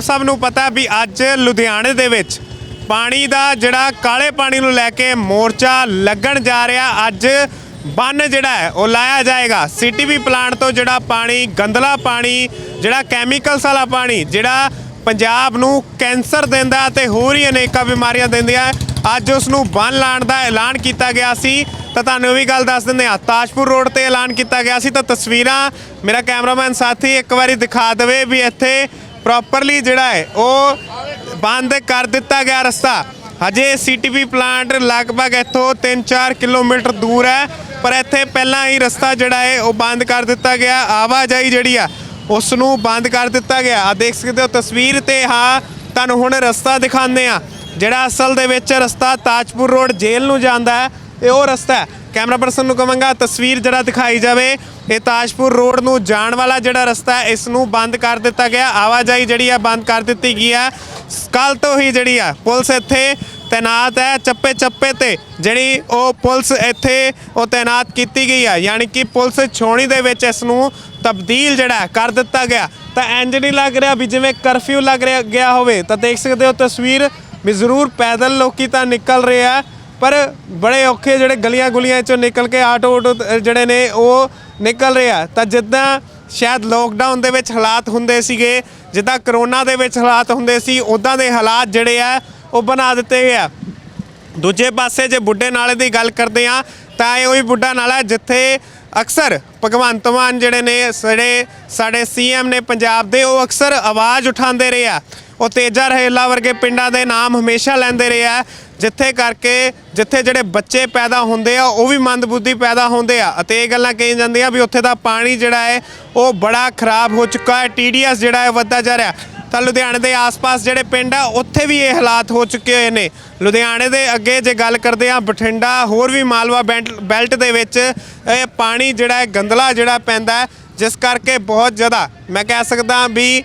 ਆਪ ਸਭ ਨੂੰ ਪਤਾ ਵੀ ਅੱਜ ਲੁਧਿਆਣੇ ਦੇ ਵਿੱਚ ਪਾਣੀ ਦਾ ਜਿਹੜਾ ਕਾਲੇ ਪਾਣੀ ਨੂੰ ਲੈ ਕੇ ਮੋਰਚਾ ਲੱਗਣ ਜਾ ਰਿਹਾ, ਅੱਜ ਬੰਨ ਜਿਹੜਾ ਹੈ, ਉਹ ਲਾਇਆ ਜਾਏਗਾ। ਸੀਟੀਵੀ ਪਲਾਂਟ ਤੋਂ ਜਿਹੜਾ ਪਾਣੀ, ਗੰਦਲਾ ਪਾਣੀ, ਜਿਹੜਾ ਕੈਮੀਕਲਸ ਵਾਲਾ ਪਾਣੀ, ਜਿਹੜਾ ਪੰਜਾਬ ਨੂੰ ਕੈਂਸਰ ਦਿੰਦਾ ਤੇ ਹੋਰ ਹੀ ਅਨੇਕਾਂ ਬਿਮਾਰੀਆਂ ਦਿੰਦੀਆਂ ਅੱਜ ਉਸ ਨੂੰ ਬੰਨ ਲਾਉਣ ਦਾ ਐਲਾਨ ਕੀਤਾ ਗਿਆ ਸੀ। ਤਾਂ ਤੁਹਾਨੂੰ ਇਹ ਵੀ ਗੱਲ ਦੱਸ ਦਿੰਦੇ ਆ ਤਾਜਪੁਰ ਰੋਡ ਤੇ ਐਲਾਨ ਕੀਤਾ ਗਿਆ ਸੀ। ਤਾਂ ਤਸਵੀਰਾਂ ਮੇਰਾ ਕੈਮਰਾਮੈਨ ਸਾਥੀ ਇੱਕ ਵਾਰੀ ਦਿਖਾ ਦੇਵੇ ਵੀ ਇੱਥੇ ਪ੍ਰੋਪਰਲੀ ਜਿਹੜਾ ਹੈ, ਉਹ ਬੰਦ ਕਰ ਦਿੱਤਾ ਗਿਆ ਰਸਤਾ। ਹਜੇ ਸੀਟੀਪੀ ਪਲਾਂਟ ਲਗਭਗ ਇੱਥੋਂ 3-4 ਕਿਲੋਮੀਟਰ ਦੂਰ ਹੈ, ਪਰ ਇੱਥੇ ਪਹਿਲਾਂ ਹੀ ਰਸਤਾ ਜਿਹੜਾ ਹੈ, ਉਹ ਬੰਦ ਕਰ ਦਿੱਤਾ ਗਿਆ। ਆਵਾਜਾਈ ਜਿਹੜੀ ਆ ਉਸ ਨੂੰ ਬੰਦ ਕਰ ਦਿੱਤਾ ਗਿਆ। ਆ ਦੇਖ ਸਕਦੇ ਹੋ ਤਸਵੀਰ ਤੇ ਹਾਂ, ਤੁਹਾਨੂੰ ਹੁਣ ਰਸਤਾ ਦਿਖਾਉਂਦੇ ਆ ਜਿਹੜਾ ਅਸਲ ਦੇ ਵਿੱਚ ਰਸਤਾ ਤਾਜਪੁਰ ਰੋਡ ਜੇਲ੍ਹ ਨੂੰ ਜਾਂਦਾ ਹੈ ਇਹ ਉਹ ਰਸਤਾ ਹੈ। ਕੈਮਰਾ ਪਰਸਨ ਨੂੰ ਕਹਾਂਗਾ, ਤਸਵੀਰ ਜਿਹੜਾ ਦਿਖਾਈ ਜਾਵੇ। ਇਹ ਤਾਜਪੁਰ ਰੋਡ ਨੂੰ ਜਾਣ ਵਾਲਾ ਜਿਹੜਾ ਰਸਤਾ ਹੈ, ਇਸ ਨੂੰ ਬੰਦ ਕਰ ਦਿੱਤਾ ਗਿਆ। ਆਵਾਜਾਈ ਜਿਹੜੀ ਆ, ਬੰਦ ਕਰ ਦਿੱਤੀ ਗਈ ਹੈ ਕੱਲ ਤੋਂ ਹੀ ਜਿਹੜੀ ਆ, ਪੁਲਿਸ ਇੱਥੇ ਤੈਨਾਤ ਹੈ, ਚੱਪੇ ਚੱਪੇ ਤੇ ਜਿਹੜੀ ਉਹ ਪੁਲਿਸ ਇੱਥੇ ਉਹ ਤੈਨਾਤ ਕੀਤੀ ਗਈ ਆ। ਯਾਨੀ ਕਿ ਪੁਲਿਸ ਛੋਣੀ ਦੇ ਵਿੱਚ ਇਸ ਨੂੰ ਤਬਦੀਲ ਜਿਹੜਾ ਕਰ ਦਿੱਤਾ ਗਿਆ। ਤਾਂ ਇੰਜ ਨਹੀਂ ਲੱਗ ਰਿਹਾ ਵੀ ਜਿਵੇਂ ਕਰਫਿਊ ਲੱਗ ਰਿਹਾ, ਗਿਆ ਹੋਵੇ। ਤਾਂ ਦੇਖ ਸਕਦੇ ਹੋ ਤਸਵੀਰ ਵੀ ਜ਼ਰੂਰ ਪੈਦਲ ਲੋਕੀ ਤਾਂ ਨਿਕਲ ਰਹੇ ਆ। ਪਰ ਬੜੇ ਔਖੇ ਜਿਹੜੇ ਗਲੀਆਂ ਗੁਲੀਆਂ ਚੋਂ ਨਿਕਲ ਕੇ ਆਟੋ ਆਟੋ ਜਿਹੜੇ ਨੇ, ਉਹ ਨਿਕਲ ਰਹੇ ਆ। ਤਾਂ ਜਿੱਦਾਂ ਸ਼ਾਇਦ ਲੋਕਡਾਊਨ ਦੇ ਵਿੱਚ ਹਾਲਾਤ ਹੁੰਦੇ ਸੀਗੇ, ਜਿੱਦਾਂ ਕਰੋਨਾ ਦੇ ਵਿੱਚ ਹਾਲਾਤ ਹੁੰਦੇ ਸੀ ਉਦਾਂ ਦੇ ਹਾਲਾਤ ਜਿਹੜੇ ਆ, ਉਹ ਬਣਾ ਦਿੱਤੇ ਗਏ ਆ। ਦੂਜੇ ਪਾਸੇ ਜੇ ਬੁੱਢੇ ਨਾਲੇ ਦੀ ਗੱਲ ਕਰਦੇ ਆ ਤਾਂ ਇਹ ਉਹੀ ਬੁੱਢਾ ਨਾਲਾ ਜਿੱਥੇ ਅਕਸਰ ਭਗਵੰਤ ਮਾਨ ਜਿਹੜੇ ਨੇ ਸਾਡੇ ਸਾਡੇ ਸੀਐਮ ਨੇ ਪੰਜਾਬ ਦੇ, ਉਹ ਅਕਸਰ ਆਵਾਜ਼ ਉਠਾਉਂਦੇ ਰਹੇ ਆ। ਉਹ ਤੇਜਾ ਰਹੇਲਾ ਵਰਗੇ ਪਿੰਡਾਂ ਦੇ ਨਾਮ ਹਮੇਸ਼ਾ ਲੈਂਦੇ ਰਹੇ ਆ। ਜਿੱਥੇ ਕਰਕੇ ਜਿੱਥੇ ਜਿਹੜੇ ਬੱਚੇ ਪੈਦਾ ਹੁੰਦੇ ਆ, ਉਹ ਵੀ ਮੰਦਬੁੱਧੀ ਪੈਦਾ ਹੁੰਦੇ ਆ। ਅਤੇ ਇਹ ਗੱਲਾਂ ਕਹੀ ਜਾਂਦੀਆਂ ਵੀ ਉੱਥੇ ਦਾ ਪਾਣੀ ਜਿਹੜਾ ਹੈ, ਉਹ ਬੜਾ ਖਰਾਬ ਹੋ ਚੁੱਕਾ ਹੈ, ਟੀਡੀਐਸ ਜਿਹੜਾ ਹੈ, ਵੱਧਦਾ ਜਾ ਰਿਹਾ। ਤਾਂ ਲੁਧਿਆਣੇ ਦੇ ਆਸ-ਪਾਸ ਜਿਹੜੇ ਪਿੰਡ ਆ, ਉੱਥੇ ਵੀ ਇਹ ਹਾਲਾਤ ਹੋ ਚੁੱਕੇ ਹੋਏ ਨੇ। ਲੁਧਿਆਣੇ ਦੇ ਅੱਗੇ ਜੇ ਗੱਲ ਕਰਦੇ ਆ ਬਠਿੰਡਾ ਹੋਰ ਵੀ ਮਾਲਵਾ ਬੈਲਟ ਬੈਲਟ ਦੇ ਵਿੱਚ ਇਹ ਪਾਣੀ ਜਿਹੜਾ ਹੈ ਗੰਦਲਾ ਜਿਹੜਾ ਪੈਂਦਾ ਜਿਸ ਕਰਕੇ ਬਹੁਤ ਜ਼ਿਆਦਾ ਮੈਂ ਕਹਿ ਸਕਦਾ ਵੀ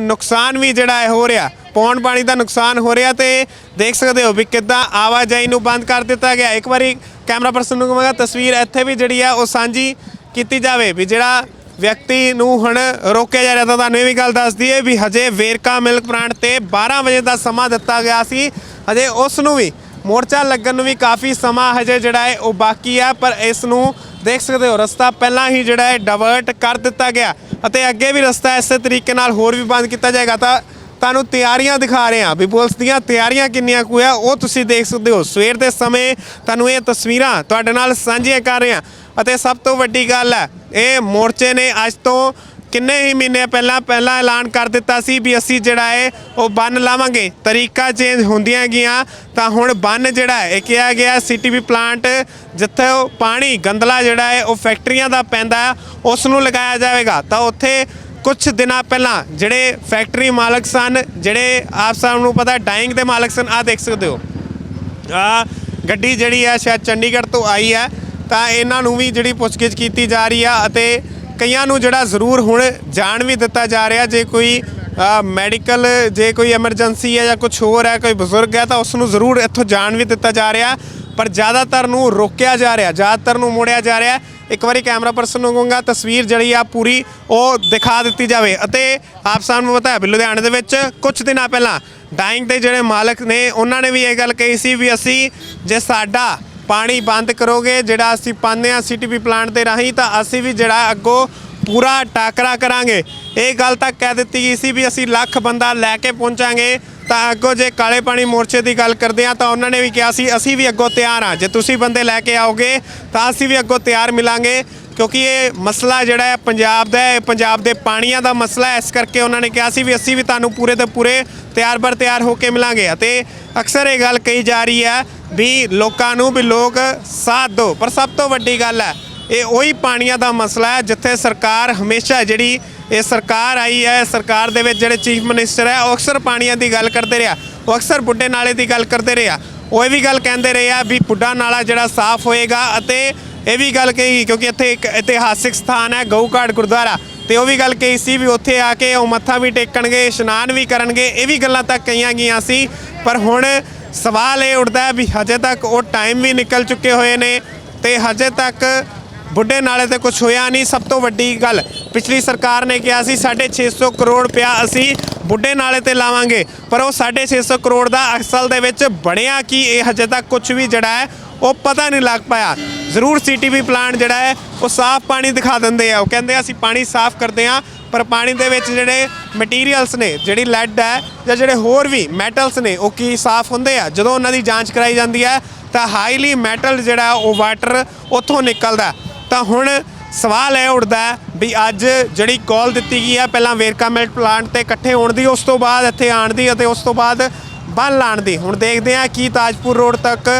ਨੁਕਸਾਨ ਵੀ ਜਿਹੜਾ ਹੈ ਹੋ ਰਿਹਾ, ਪੌਣ ਪਾਣੀ ਦਾ ਨੁਕਸਾਨ ਹੋ ਰਿਹਾ ਤੇ ਦੇਖ ਸਕਦੇ ਹੋ ਵੀ ਕਿੱਦਾਂ ਆਵਾਜਾਈ ਨੂੰ ਬੰਦ ਕਰ ਦਿੱਤਾ ਗਿਆ। ਇੱਕ ਵਾਰੀ ਕੈਮਰਾ ਪਰਸਨ ਨੂੰ ਕਹਾਂਗਾ, ਤਸਵੀਰ ਇੱਥੇ ਵੀ ਜਿਹੜੀ ਆ ਉਹ ਸਾਂਝੀ ਕੀਤੀ ਜਾਵੇ ਵੀ ਜਿਹੜਾ ਵਿਅਕਤੀ ਨੂੰ ਹੁਣ ਰੋਕਿਆ ਜਾ ਰਿਹਾ ਤਾਂ ਤੁਹਾਨੂੰ ਇਹ ਵੀ ਗੱਲ ਦੱਸ ਦਈਏ ਵੀ ਹਜੇ ਵੇਰਕਾ ਮਿਲਕ ਪਲਾਂਟ ਤੇ 12 ਵਜੇ ਦਾ ਸਮਾਂ ਦਿੱਤਾ ਗਿਆ ਸੀ। ਹਜੇ ਉਸ ਨੂੰ ਵੀ ਮੋਰਚਾ ਲੱਗਣ ਨੂੰ ਵੀ ਕਾਫੀ ਸਮਾਂ ਹਜੇ ਜਿਹੜਾ ਹੈ ਉਹ ਬਾਕੀ ਆ, ਪਰ ਇਸ ਨੂੰ ਦੇਖ ਸਕਦੇ ਹੋ, ਰਸਤਾ ਪਹਿਲਾਂ ਹੀ ਜਿਹੜਾ ਹੈ ਡਾਇਵਰਟ ਕਰ ਦਿੱਤਾ ਗਿਆ। ਅਤੇ ਅੱਗੇ ਵੀ ਰਸਤਾ ਇਸੇ ਤਰੀਕੇ ਨਾਲ ਹੋਰ ਵੀ ਬੰਦ ਕੀਤਾ ਜਾਏਗਾ ਤਾਂ ਤੁਹਾਨੂੰ ਤਿਆਰੀਆਂ ਦਿਖਾ ਰਹੇ ਹਾਂ ਵੀ ਪੁਲਿਸ ਦੀਆਂ ਤਿਆਰੀਆਂ ਕਿੰਨੀਆਂ ਕੁ ਆ, ਉਹ ਤੁਸੀਂ ਦੇਖ ਸਕਦੇ ਹੋ। ਸਵੇਰ ਦੇ ਸਮੇਂ ਤੁਹਾਨੂੰ ਇਹ ਤਸਵੀਰਾਂ ਤੁਹਾਡੇ ਨਾਲ ਸਾਂਝੀਆਂ ਕਰ ਰਹੇ ਹਾਂ। ਅਤੇ ਸਭ ਤੋਂ ਵੱਡੀ ਗੱਲ ਹੈ, ਇਹ ਮੋਰਚੇ ਨੇ ਅੱਜ ਤੋਂ ਕਿੰਨੇ ਹੀ ਮਹੀਨੇ ਪਹਿਲਾਂ ਪਹਿਲਾਂ ਐਲਾਨ ਕਰ ਦਿੱਤਾ ਸੀ ਵੀ ਅਸੀਂ ਜਿਹੜਾ ਹੈ ਉਹ ਬੰਨ ਲਾਵਾਂਗੇ। ਤਰੀਕਾ ਚੇਂਜ ਹੁੰਦੀਆਂ ਗਈਆਂ, ਤਾਂ ਹੁਣ ਬੰਨ ਜਿਹੜਾ ਇਹ ਕਿਹਾ ਗਿਆ ਸੀਟੀਵੀ ਪਲਾਂਟ ਜਿੱਥੇ ਉਹ ਪਾਣੀ, ਗੰਦਲਾ ਜਿਹੜਾ ਹੈ ਉਹ ਫੈਕਟਰੀਆਂ ਦਾ ਪੈਂਦਾ ਉਸ ਨੂੰ ਲਗਾਇਆ ਜਾਵੇਗਾ। ਤਾਂ ਉੱਥੇ ਕੁਝ ਦਿਨਾਂ ਪਹਿਲਾਂ ਜਿਹੜੇ ਫੈਕਟਰੀ ਮਾਲਕ ਸਨ, ਜਿਹੜੇ ਆਪ ਸਭ ਨੂੰ ਪਤਾ ਡਾਈਂਗ ਦੇ ਮਾਲਕ ਸਨ ਆ ਦੇਖ ਸਕਦੇ ਹੋ। ਆ ਗੱਡੀ ਜਿਹੜੀ ਹੈ ਸ਼ਾਇਦ ਚੰਡੀਗੜ੍ਹ ਤੋਂ ਆਈ ਹੈ, ਤਾਂ ਇਹਨਾਂ ਨੂੰ ਵੀ ਜਿਹੜੀ ਪੁੱਛਗਿੱਛ ਕੀਤੀ ਜਾ ਰਹੀ ਆ ਅਤੇ ਕਈਆਂ ਨੂੰ ਜਿਹੜਾ ਜ਼ਰੂਰ ਹੁਣ ਜਾਣ ਵੀ ਦਿੱਤਾ ਜਾ ਰਿਹਾ, ਜੇ ਕੋਈ ਮੈਡੀਕਲ, ਜੇ ਕੋਈ ਐਮਰਜੈਂਸੀ ਹੈ ਜਾਂ ਕੁਝ ਹੋਰ ਹੈ, ਕੋਈ ਬਜ਼ੁਰਗ ਹੈ ਤਾਂ ਉਸ ਨੂੰ ਜ਼ਰੂਰ ਇੱਥੋਂ ਜਾਣ ਵੀ ਦਿੱਤਾ ਜਾ ਰਿਹਾ। ਪਰ ਜ਼ਿਆਦਾਤਰ ਨੂੰ ਰੋਕਿਆ ਜਾ ਰਿਹਾ, ਜ਼ਿਆਦਾਤਰ ਨੂੰ ਮੋੜਿਆ ਜਾ ਰਿਹਾ। ਇੱਕ ਵਾਰੀ ਕੈਮਰਾ ਪਰਸਨ ਨੂੰ ਕਹੂੰਗਾ, ਤਸਵੀਰ ਜਿਹੜੀ ਆ ਪੂਰੀ ਉਹ ਦਿਖਾ ਦਿੱਤੀ ਜਾਵੇ। ਅਤੇ ਆਪ ਸਾਨੂੰ ਪਤਾ ਹੈ, ਵੀ ਲੁਧਿਆਣੇ ਦੇ ਵਿੱਚ ਕੁਝ ਦਿਨਾਂ ਪਹਿਲਾਂ ਡਾਈਂਗ ਦੇ ਜਿਹੜੇ ਮਾਲਕ ਨੇ, ਉਹਨਾਂ ਨੇ ਵੀ ਇਹ ਗੱਲ ਕਹੀ ਸੀ ਵੀ ਅਸੀਂ, ਜੇ ਸਾਡਾ ਪਾਣੀ ਬੰਦ ਕਰੋਗੇ, ਜਿਹੜਾ ਅਸੀਂ ਪਾਉਂਦੇ ਹਾਂ ਸੀਟੀਪੀ ਪਲਾਂਟ ਦੇ ਰਾਹੀਂ, ਤਾਂ ਅਸੀਂ ਵੀ ਜਿਹੜਾ ਅੱਗੋਂ ਪੂਰਾ ਟਾਕਰਾ ਕਰਾਂਗੇ। ਇਹ ਗੱਲ ਤਾਂ ਕਹਿ ਦਿੱਤੀ ਗਈ ਸੀ ਵੀ ਅਸੀਂ ਲੱਖ ਬੰਦਾ ਲੈ ਕੇ ਪਹੁੰਚਾਂਗੇ। ਤਾਂ ਅੱਗੋਂ ਜੇ ਕਾਲੇ ਪਾਣੀ ਮੋਰਚੇ ਦੀ ਗੱਲ ਕਰਦੇ ਆ ਤਾਂ ਉਹਨਾਂ ਨੇ ਵੀ ਕਿਹਾ ਸੀ, ਅਸੀਂ ਵੀ ਅੱਗੋਂ ਤਿਆਰ ਹਾਂ। ਜੇ ਤੁਸੀਂ ਬੰਦੇ ਲੈ ਕੇ ਆਓਗੇ, ਤਾਂ ਅਸੀਂ ਵੀ ਅੱਗੋਂ ਤਿਆਰ ਮਿਲਾਂਗੇ। ਕਿਉਂਕਿ ਇਹ ਮਸਲਾ ਜਿਹੜਾ ਹੈ ਪੰਜਾਬ ਦਾ ਹੈ, ਪੰਜਾਬ ਦੇ ਪਾਣੀਆਂ ਦਾ ਮਸਲਾ ਹੈ। ਇਸ ਕਰਕੇ ਉਹਨਾਂ ਨੇ ਕਿਹਾ ਸੀ ਵੀ ਅਸੀਂ ਵੀ ਤੁਹਾਨੂੰ ਪੂਰੇ ਤੇ ਪੂਰੇ ਤਿਆਰ ਬਰ ਤਿਆਰ ਹੋ ਕੇ ਮਿਲਾਂਗੇ। ਅਤੇ ਅਕਸਰ ਇਹ ਗੱਲ ਕਹੀ ਜਾ ਰਹੀ ਹੈ ਵੀ ਲੋਕਾਂ ਨੂੰ ਵੀ ਲੋਕ ਸਾਥ ਦਿਓ। ਪਰ ਸਭ ਤੋਂ ਵੱਡੀ ਗੱਲ ਹੈ, ਇਹ ਉਹੀ ਪਾਣੀਆਂ ਦਾ ਮਸਲਾ ਹੈ ਜਿੱਥੇ ਸਰਕਾਰ ਹਮੇਸ਼ਾ ਜਿਹੜੀ ਇਹ ਸਰਕਾਰ ਆਈ ਹੈ, ਸਰਕਾਰ ਦੇ ਵਿੱਚ ਜਿਹੜੇ ਚੀਫ ਮਿਨਿਸਟਰ ਹੈ, ਉਹ ਅਕਸਰ ਪਾਣੀਆਂ ਦੀ ਗੱਲ ਕਰਦੇ ਰਿਹਾ। ਉਹ ਅਕਸਰ ਬੁੱਢੇ ਨਾਲੇ ਦੀ ਗੱਲ ਕਰਦੇ ਰਿਹਾ। ਉਹ ਇਹ ਵੀ ਗੱਲ ਕਹਿੰਦੇ ਰਹੇ ਆ ਵੀ ਬੁੱਢਾ ਨਾਲਾ ਜਿਹੜਾ ਸਾਫ਼ ਹੋਏਗਾ ਅਤੇ ਇਹ ਵੀ ਗੱਲ ਕਹੀ ਕਿਉਂਕਿ ਇੱਥੇ ਇੱਕ ਇਤਿਹਾਸਿਕ ਸਥਾਨ ਹੈ, ਗਊਘਾਟ ਗੁਰਦੁਆਰਾ। ਤੇ ਉਹ ਵੀ ਗੱਲ ਕਹੀ ਸੀ ਵੀ ਉੱਥੇ ਆ ਕੇ ਉਹ ਮੱਥਾ ਵੀ ਟੇਕਣਗੇ, ਇਸ਼ਨਾਨ ਵੀ ਕਰਨਗੇ, ਇਹ ਵੀ ਗੱਲਾਂ ਤਾਂ ਕਹੀਆਂ ਗਈਆਂ ਸੀ। ਪਰ ਹੁਣ ਸਵਾਲ ਇਹ ਉੱਠਦਾ ਹੈ ਵੀ ਹਜੇ ਤੱਕ ਉਹ ਟਾਈਮ ਵੀ ਨਿਕਲ ਚੁੱਕੇ ਹੋਏ ਨੇ ਤੇ ਹਜੇ ਤੱਕ ਬੁੱਢੇ ਨਾਲੇ ਤੇ ਕੁਝ ਹੋਇਆ ਨਹੀਂ। ਸਭ ਤੋਂ ਵੱਡੀ ਗੱਲ, ਪਿਛਲੀ ਸਰਕਾਰ ਨੇ ਕਿਹਾ ਸੀ 650 ਕਰੋੜ ਰੁਪਇਆ ਅਸੀਂ ਬੁੱਢੇ ਨਾਲੇ ਤੇ ਲਾਵਾਂਗੇ। ਪਰ ਉਹ 650 ਕਰੋੜ ਦਾ ਅਸਲ ਦੇ ਵਿੱਚ ਬਣਿਆ ਕੀ, ਇਹ ਹਜੇ ਤੱਕ ਕੁਝ ਵੀ ਜਿਹੜਾ ਹੈ, ਉਹ ਪਤਾ ਨਹੀਂ ਲੱਗ ਪਾਇਆ। ਜ਼ਰੂਰ ਸੀਟੀਵੀ ਪਲਾਂਟ ਜਿਹੜਾ ਹੈ, ਉਹ ਸਾਫ਼ ਪਾਣੀ ਦਿਖਾ ਦਿੰਦੇ ਆ। ਉਹ ਕਹਿੰਦੇ ਅਸੀਂ ਪਾਣੀ ਸਾਫ਼ ਕਰਦੇ ਆ ਪਰ ਪਾਣੀ ਦੇ ਵਿੱਚ ਜਿਹੜੇ ਮਟੀਰੀਅਲਸ ਨੇ, ਜਿਹੜੀ ਲੈਡ ਹੈ ਜਾਂ ਜਿਹੜੇ ਹੋਰ ਵੀ ਮੈਟਲਸ ਨੇ, ਉਹ ਕੀ ਸਾਫ਼ ਹੁੰਦੇ ਆ? ਜਦੋਂ ਉਹਨਾਂ ਦੀ ਜਾਂਚ ਕਰਾਈ ਜਾਂਦੀ ਹੈ, ਤਾਂ ਹਾਈਲੀ ਮੈਟਲ ਜਿਹੜਾ ਉਹ ਵਾਟਰ ਉੱਥੋਂ ਨਿਕਲਦਾ ਤਾਂ ਹੁਣ ਸਵਾਲ ਇਹ ਉੱਠਦਾ ਵੀ ਅੱਜ ਜਿਹੜੀ ਕਾਲ ਦਿੱਤੀ ਗਈ ਹੈ, ਪਹਿਲਾਂ ਵੇਰਕਾ ਮਿਲਟ ਪਲਾਂਟ ਤੇ ਇਕੱਠੇ ਹੋਣ ਦੀ, ਉਸ ਤੋਂ ਬਾਅਦ ਇੱਥੇ ਆਉਣ ਦੀ ਅਤੇ ਉਸ ਤੋਂ ਬਾਅਦ ਬੰਨ ਲਾਉਣ ਦੀ। ਹੁਣ ਦੇਖਦੇ ਆ ਕੀ ਤਾਜਪੁਰ ਰੋਡ ਤੱਕ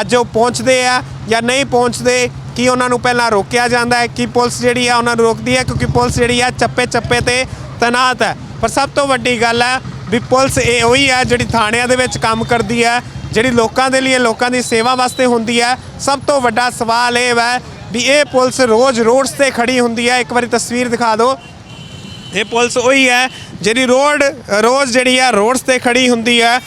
ਅੱਜ ਉਹ ਪਹੁੰਚਦੇ ਆ ਜਾਂ ਨਹੀਂ ਪਹੁੰਚਦੇ, ਕੀ ਉਹਨਾਂ ਨੂੰ ਪਹਿਲਾਂ ਰੋਕਿਆ ਜਾਂਦਾ ਹੈ, ਕੀ ਪੁਲਿਸ ਜਿਹੜੀ ਆ ਉਹਨਾਂ ਨੂੰ ਰੋਕਦੀ ਹੈ, ਕਿਉਂਕਿ ਪੁਲਿਸ ਜਿਹੜੀ ਆ ਚੱਪੇ ਚੱਪੇ ਤੇ ਤੈਨਾਤ ਹੈ। ਪਰ ਸਭ ਤੋਂ ਵੱਡੀ ਗੱਲ ਹੈ ਵੀ ਪੁਲਿਸ ਇਹ ਉਹੀ ਹੈ ਜਿਹੜੀ ਥਾਣਿਆਂ ਦੇ ਵਿੱਚ ਕੰਮ ਕਰਦੀ ਹੈ, ਜਿਹੜੀ ਲੋਕਾਂ ਦੇ ਲਈ ਲੋਕਾਂ ਦੀ ਸੇਵਾ ਵਾਸਤੇ ਹੁੰਦੀ ਹੈ। ਸਭ ਤੋਂ ਵੱਡਾ ਸਵਾਲ ਇਹ ਹੈ ਵੀ ਇਹ ਪੁਲਿਸ ਰੋਜ਼ ਰੋਡਸ ਤੇ ਖੜੀ ਹੁੰਦੀ ਹੈ। ਇੱਕ ਵਾਰੀ ਤਸਵੀਰ ਦਿਖਾ ਦਿਓ। ਇਹ ਪੁਲਿਸ ਉਹੀ ਹੈ ਜਿਹੜੀ ਰੋਡ, ਰੋਜ਼ ਜਿਹੜੀ ਆ, ਰੋਡਸ ਤੇ ਖੜੀ ਹੁੰਦੀ ਹੈ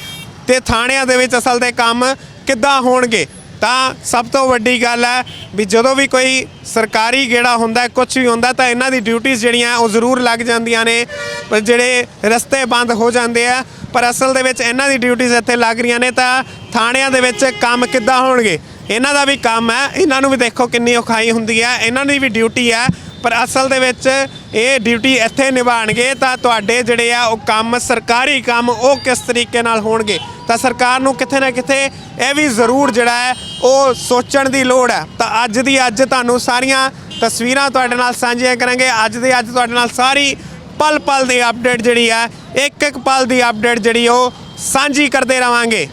ਤੇ ਥਾਣਿਆਂ ਦੇ ਵਿੱਚ ਅਸਲ ਦੇ ਕੰਮ ਕਿੱਦਾਂ ਹੋਣਗੇ? ਤਾਂ ਸਭ ਤੋਂ ਵੱਡੀ ਗੱਲ ਹੈ ਵੀ ਜਦੋਂ ਵੀ ਕੋਈ ਸਰਕਾਰੀ ਗੇੜਾ ਹੁੰਦਾ ਕੁਝ ਵੀ ਹੁੰਦਾ, ਤਾਂ ਇਹਨਾਂ ਦੀ ਡਿਊਟੀਆਂ ਜਿਹੜੀਆਂ, ਉਹ ਜ਼ਰੂਰ ਲੱਗ ਜਾਂਦੀਆਂ ਨੇ, ਪਰ ਜਿਹੜੇ ਰਸਤੇ ਬੰਦ ਹੋ ਜਾਂਦੇ ਆ, ਪਰ ਅਸਲ ਦੇ ਵਿੱਚ ਇਹਨਾਂ ਦੀ ਡਿਊਟੀਆਂ ਇੱਥੇ ਲੱਗ ਰਹੀਆਂ ਨੇ, ਤਾਂ ਥਾਣਿਆਂ ਦੇ ਵਿੱਚ ਕੰਮ ਕਿੱਦਾਂ ਹੋਣਗੇ? ਇਹਨਾਂ ਦਾ ਵੀ ਕੰਮ ਹੈ ਇਹਨਾਂ ਨੂੰ ਵੀ ਦੇਖੋ ਕਿੰਨੀ ਔਖਾਈ ਹੁੰਦੀ ਹੈ ਇਹਨਾਂ ਦੀ ਵੀ ਡਿਊਟੀ ਹੈ ਪਰ ਅਸਲ ਦੇ ਵਿੱਚ ਇਹ ਡਿਊਟੀ ਇੱਥੇ ਨਿਭਾਣਗੇ ਤਾਂ ਤੁਹਾਡੇ ਜਿਹੜੇ ਆ ਉਹ ਕੰਮ, ਸਰਕਾਰੀ ਕੰਮ ਉਹ ਕਿਸ ਤਰੀਕੇ ਨਾਲ ਹੋਣਗੇ? ਤਾਂ ਸਰਕਾਰ ਨੂੰ ਕਿਤੇ ਨਾ ਕਿਤੇ ਇਹ ਵੀ ਜ਼ਰੂਰ ਜਿਹੜਾ ਹੈ ਉਹ ਸੋਚਣ ਦੀ ਲੋੜ ਹੈ। ਤਾਂ ਅੱਜ ਦੀ ਅੱਜ ਤੁਹਾਨੂੰ ਸਾਰੀਆਂ ਤਸਵੀਰਾਂ ਤੁਹਾਡੇ ਨਾਲ ਸਾਂਝੀਆਂ ਕਰਾਂਗੇ। ਅੱਜ ਦੇ ਅੱਜ ਤੁਹਾਡੇ ਨਾਲ ਸਾਰੀ ਪਲ ਪਲ ਦੀ ਅਪਡੇਟ ਜਿਹੜੀ ਹੈ ਇੱਕ ਇੱਕ ਪਲ ਦੀ ਅਪਡੇਟ ਜਿਹੜੀ ਉਹ ਸਾਂਝੀ ਕਰਦੇ ਰਵਾਂਗੇ।